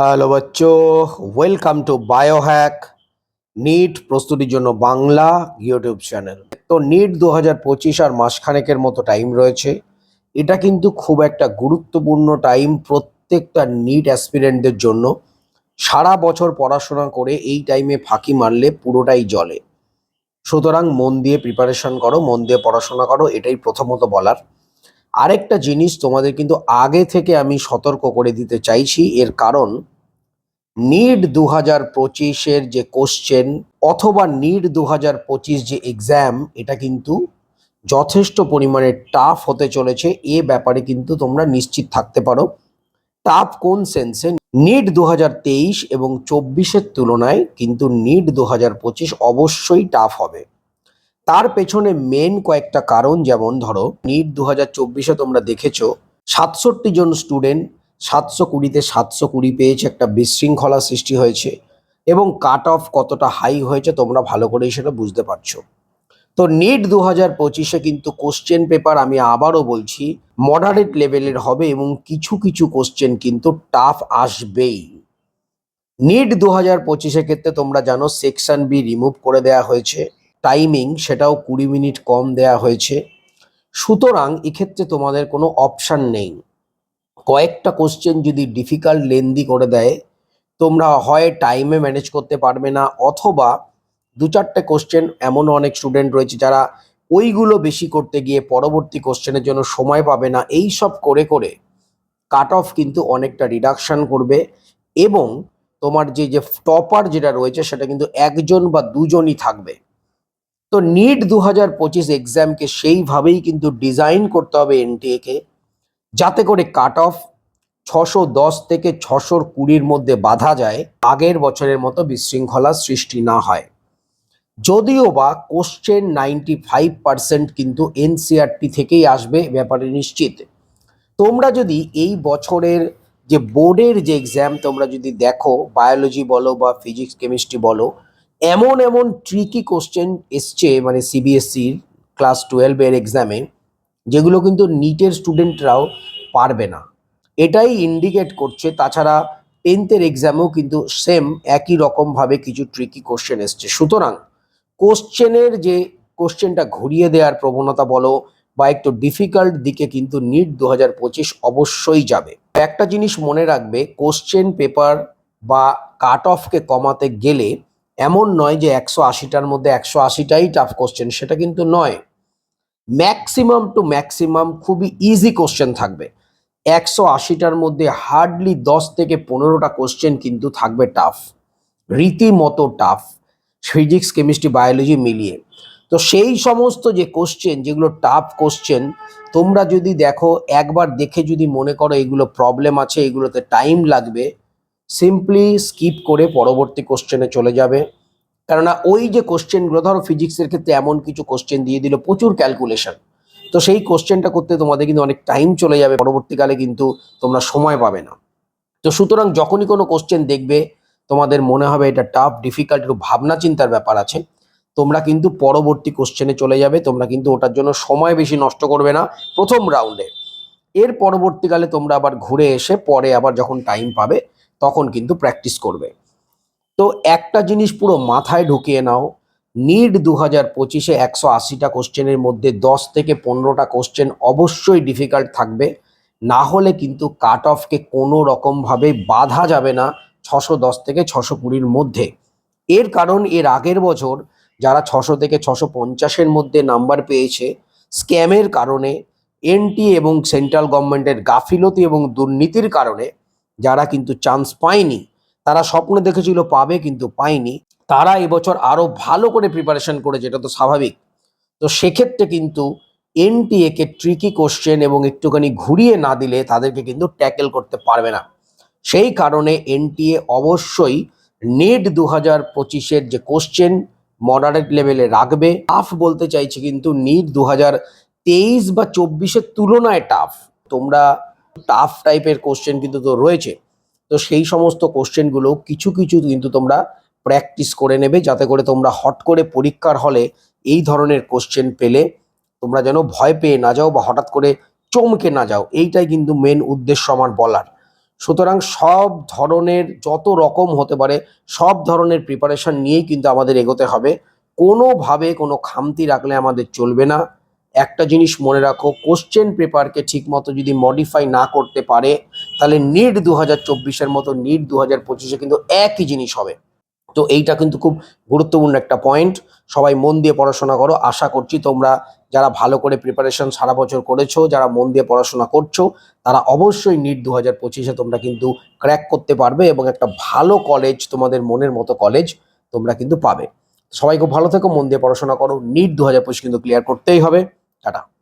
Hello বাচ্চো welcome to Biohack NEET প্রস্তুতির জন্য বাংলা ইউটিউব চ্যানেল তো নিট দু হাজার পঁচিশ আর মাসখানেকের মতো টাইম রয়েছে। এটা কিন্তু খুব একটা গুরুত্বপূর্ণ টাইম প্রত্যেকটা নিট অ্যাসপিরেন্টদের জন্য। সারা বছর পড়াশোনা করে এই টাইমে ফাঁকি মারলে পুরোটাই জলে। সুতরাং মন দিয়ে প্রিপারেশন করো, মন দিয়ে পড়াশোনা করো, এটাই প্রথমত বলার। আরেকটা জিনিস তোমাদের কিন্তু আগে থেকে আমি সতর্ক করে দিতে চাইছি, এর কারণ নিট দু হাজার পঁচিশের যে কোশ্চেন অথবা নিট দু হাজার পঁচিশ যে এক্সাম এটা কিন্তু যথেষ্ট পরিমাণে টাফ হতে চলেছে, এ ব্যাপারে কিন্তু তোমরা নিশ্চিত থাকতে পারো। টাফ কোন সেন্সে নিট দু হাজার তেইশ এবং চব্বিশের তুলনায় কিন্তু নিট দু হাজার পঁচিশ অবশ্যই টাফ হবে। তার পেছনে মেন কয়েকটা কারণ, যেমন ধরো নিট দু হাজার চব্বিশে তোমরা দেখেছ, সাতষট্টি জন স্টুডেন্ট সাতশো কুড়িতে সাতশো কুড়ি পেয়েছে একটা বিশৃঙ্খলা সৃষ্টি হয়েছে এবং কাট অফ কতটা হাই হয়েছে তোমরা ভালো করেই সেটা বুঝতে পারছ। তো নিট দু হাজার পঁচিশে কিন্তু কোশ্চেন পেপার আমি আবারও বলছি মডারেট লেভেলের হবে এবং কিছু কিছু কোশ্চেন কিন্তু টাফ আসবেই। নিট দু হাজার পঁচিশের ক্ষেত্রে তোমরা জানো সেকশন বি রিমুভ করে দেওয়া হয়েছে। টাইমিং সেটাও কুড়ি মিনিট কম দেয়া হয়েছে। সুতরাং এক্ষেত্রে তোমাদের কোনো অপশান নেই। কয়েকটা কোশ্চেন যদি ডিফিকাল্ট লেন্দি করে দেয়, তোমরা হয় টাইমে ম্যানেজ করতে পারবে না, অথবা দু চারটে কোশ্চেন এমন অনেক স্টুডেন্ট রয়েছে যারা ওইগুলো বেশি করতে গিয়ে পরবর্তী কোশ্চেনের জন্য সময় পাবে না। এই সব করে করে কাট অফ কিন্তু অনেকটা রিডাকশান করবে এবং তোমার যে যে টপার যেটা রয়েছে সেটা কিন্তু একজন বা দুজনই থাকবে। তো নিট দু হাজার পঁচিশ এক্সামকে সেইভাবেই কিন্তু ডিজাইন করতে হবে এনটিএকে যাতে করে কাট অফ ছশো দশ থেকে ছশোর কুড়ির মধ্যে বাধা যায়, আগের বছরের মতো বিশৃঙ্খলা সৃষ্টি না হয়। যদিও বা কোশ্চেন নাইনটি ফাইভ পার্সেন্ট কিন্তু এনসিআরটি থেকেই আসবে ব্যাপারে নিশ্চিত। তোমরা যদি এই বছরের যে বোর্ডের যে এক্সাম তোমরা যদি দেখো বায়োলজি বলো বা ফিজিক্স কেমিস্ট্রি বলো এমন এমন ট্রিকি কোশ্চেন এসছে মানে সিবিএসসির ক্লাস টুয়েলভের এক্সামে যেগুলো কিন্তু নিটের স্টুডেন্টরাও পারবে না। এটাই ইন্ডিকেট করছে, তাছাড়া টেন্থের এক্সামেও কিন্তু সেম একই রকমভাবে কিছু ট্রিকি কোশ্চেন এসছে। সুতরাং কোশ্চেনের যে কোশ্চেনটা ঘুরিয়ে দেওয়ার প্রবণতা বলো, বা একটু ডিফিকাল্ট দিকে কিন্তু নিট দু হাজার পঁচিশ অবশ্যই যাবে। একটা জিনিস মনে রাখবে কোশ্চেন পেপার বা কাট অফকে কমাতে গেলে এমন নয় যে একশো আশিটার মধ্যে একশো আশিটাই টাফ কোশ্চেন সেটা কিন্তু নয়। ম্যাক্সিমাম টু ম্যাক্সিমাম খুবই ইজি কোশ্চেন থাকবে। একশো আশিটার মধ্যে হার্ডলি দশ থেকে পনেরোটা কোশ্চেন কিন্তু থাকবে টাফ রীতিমতো টাফ ফিজিক্স কেমিস্ট্রি বায়োলজি মিলিয়ে। তো সেই সমস্ত যে কোশ্চেন যেগুলো টাফ কোশ্চেন তোমরা যদি দেখো, একবার দেখে যদি মনে করো এগুলো প্রবলেম আছে, এগুলোতে টাইম লাগবে সিম্পলি স্কিপ করে পরবর্তী কোশ্চেনে চলে যাবে। কেননা ওই যে কোশ্চেনগুলো ধরো ফিজিক্সের ক্ষেত্রে এমন কিছু কোশ্চেন দিয়ে দিল, প্রচুর ক্যালকুলেশন তো সেই কোশ্চেনটা করতে তোমাদের কিন্তু অনেক টাইম চলে যাবে, পরবর্তীকালে কিন্তু তোমরা সময় পাবে না। তো সুতরাং যখনই কোনো কোশ্চেন দেখবে, তোমাদের মনে হবে এটা টাফ ডিফিকাল্ট একটু ভাবনা চিন্তার ব্যাপার আছে। তোমরা কিন্তু পরবর্তী কোশ্চেনে চলে যাবে, তোমরা কিন্তু ওটার জন্য সময় বেশি নষ্ট করবে না প্রথম রাউন্ডে এর পরবর্তীকালে তোমরা আবার ঘুরে এসে পরে আবার যখন টাইম পাবে তখন কিন্তু প্র্যাকটিস করবে। তো একটা জিনিস পুরো মাথায় ঢুকিয়ে নাও নিট দু হাজার পঁচিশে একশো আশিটা কোশ্চেনের মধ্যে দশ থেকে পনেরোটা কোশ্চেন অবশ্যই ডিফিকাল্ট থাকবে। না হলে কিন্তু কাট অফকে কোনো রকমভাবে বাধা যাবে না ছশো দশ থেকে ছশো কুড়ির মধ্যে। এর কারণ এর আগের বছর যারা ছশো থেকে ছশো পঞ্চাশের মধ্যে নাম্বার পেয়েছে স্ক্যামের কারণে এনটি এবং সেন্ট্রাল গভর্নমেন্টের গাফিলতি এবং দুর্নীতির কারণে যারা কিন্তু চান্স পায়নি, তারা স্বপ্ন দেখেছিল, পাবে কিন্তু পায়নি। তারা এবছর আরও ভালো করে প্রিপারেশন করে, যেটা তো স্বাভাবিক। তো সেক্ষেত্রে কিন্তু এনটিএ কে ট্রিকি কোশ্চেন এবং একটুখানি ঘুরিয়ে না দিলে তাদেরকে কিন্তু ট্যাকেল করতে পারবে না। সেই কারণে এনটিএ অবশ্যই নেট দু হাজার পঁচিশের যে কোশ্চেন মডারেট লেভেলে রাখবে। টাফ বলতে চাইছি কিন্তু নিট দু হাজার তেইশ বা চব্বিশের তুলনায় টাফ তোমরা টাফ টাইপের কোশ্চেন কিন্তু তো রয়েছে। তো সেই সমস্ত কোশ্চেনগুলো কিছু কিছু কিন্তু তোমরা প্র্যাকটিস করে নেবে, যাতে করে তোমরা হট করে পরীক্ষার হলে এই ধরনের কোশ্চেন পেলে তোমরা যেন ভয় পেয়ে না যাও বা হঠাৎ করে চমকে না যাও। এইটাই কিন্তু মেন উদ্দেশ্য আমার বলার। সুতরাং সব ধরনের যত রকম হতে পারে, সব ধরনের প্রিপারেশন নিয়েই কিন্তু আমাদের এগোতে হবে। কোনোভাবে কোনো খামতি রাখলে আমাদের চলবে না। একটা জিনিস মনে রাখো কোশ্চেন পেপারকে ঠিকমতো যদি মডিফাই না করতে পারে, তাহলে নিট দু হাজার চব্বিশের মতো নিট দু হাজার পঁচিশে কিন্তু একই জিনিস হবে। তো এইটা কিন্তু খুব গুরুত্বপূর্ণ একটা পয়েন্ট সবাই মন দিয়ে পড়াশোনা করো। আশা করছি তোমরা যারা ভালো করে প্রিপারেশন সারা বছর করেছ, যারা মন দিয়ে পড়াশোনা করছ, তারা অবশ্যই নিট দু হাজার পঁচিশে তোমরা কিন্তু ক্র্যাক করতে পারবে এবং একটা ভালো কলেজ তোমাদের মনের মতো কলেজ তোমরা কিন্তু পাবে। সবাই খুব ভালো থেকো, মন দিয়ে পড়াশোনা করো। নিট দু হাজার পঁচিশ কিন্তু ক্লিয়ার করতেই হবে। ta-da.